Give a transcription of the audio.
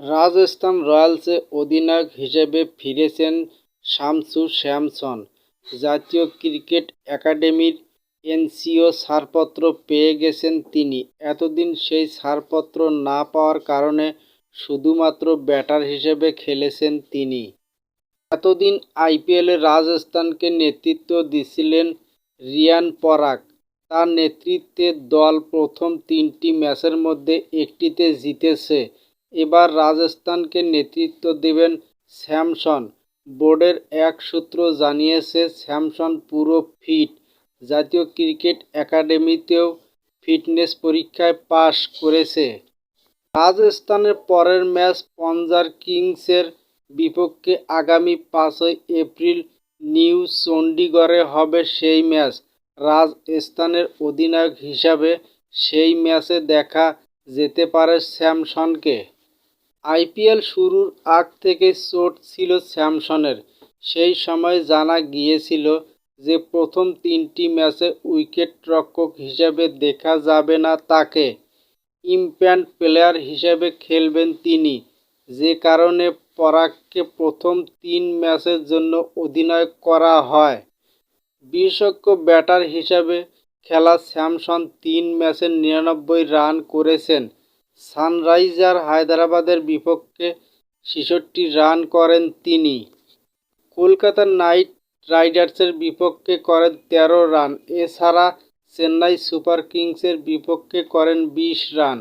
রাজস্থান রয়্যালসে অধিনায়ক হিসেবে ফিরেছেন শামসুর স্যামসন জাতীয় ক্রিকেট একাডেমির এনসিও ছাড়পত্র পেয়ে গেছেন তিনি। এতদিন সেই ছাড়পত্র না পাওয়ার কারণে শুধুমাত্র ব্যাটার হিসেবে খেলেছেন তিনি। এতদিন আইপিএলে রাজস্থানকে নেতৃত্ব দিছিলেন রিয়ান পরাগ। তার নেতৃত্বে দল প্রথম তিনটি ম্যাচের মধ্যে একটিতে জিতেছে। এবার রাজস্থানকে নেতৃত্ব দেবেন স্যামসন। বোর্ডের এক সূত্র জানিয়েছে, স্যামসন পুরো ফিট। জাতীয় ক্রিকেট একাডেমিতেও ফিটনেস পরীক্ষায় পাশ করেছে। রাজস্থানের পরের ম্যাচ পঞ্জার কিংসের বিপক্ষে আগামী পাঁচই এপ্রিল নিউ চণ্ডীগড়ে হবে সেই ম্যাচ। রাজস্থানের অধিনায়ক হিসাবে সেই ম্যাচে দেখা যেতে পারে স্যামসনকে। আইপিএল শুরুর আগ থেকে চোট ছিল স্যামসনের। সেই সময় জানা গিয়েছিল যে প্রথম তিনটি ম্যাচে উইকেটরক্ষক হিসেবে দেখা যাবে না তাকে। ইম্প্যাক্ট প্লেয়ার হিসেবে খেলবেন তিনি, যে কারণে পরাগকে প্রথম তিন ম্যাচের জন্য অধিনায়ক করা হয়। বিশেষজ্ঞ ব্যাটার হিসাবে খেলা স্যামসন তিন ম্যাচে নিরানব্বই রান করেছেন। সানরাইজার হায়দ্রাবাদের বিপক্ষে ছেষট্টি রান করেন তিনি। কলকাতা নাইট রাইডার্সের বিপক্ষে করেন তেরো রান। এছাড়া চেন্নাই সুপার কিংসের বিপক্ষে করেন বিশ রান।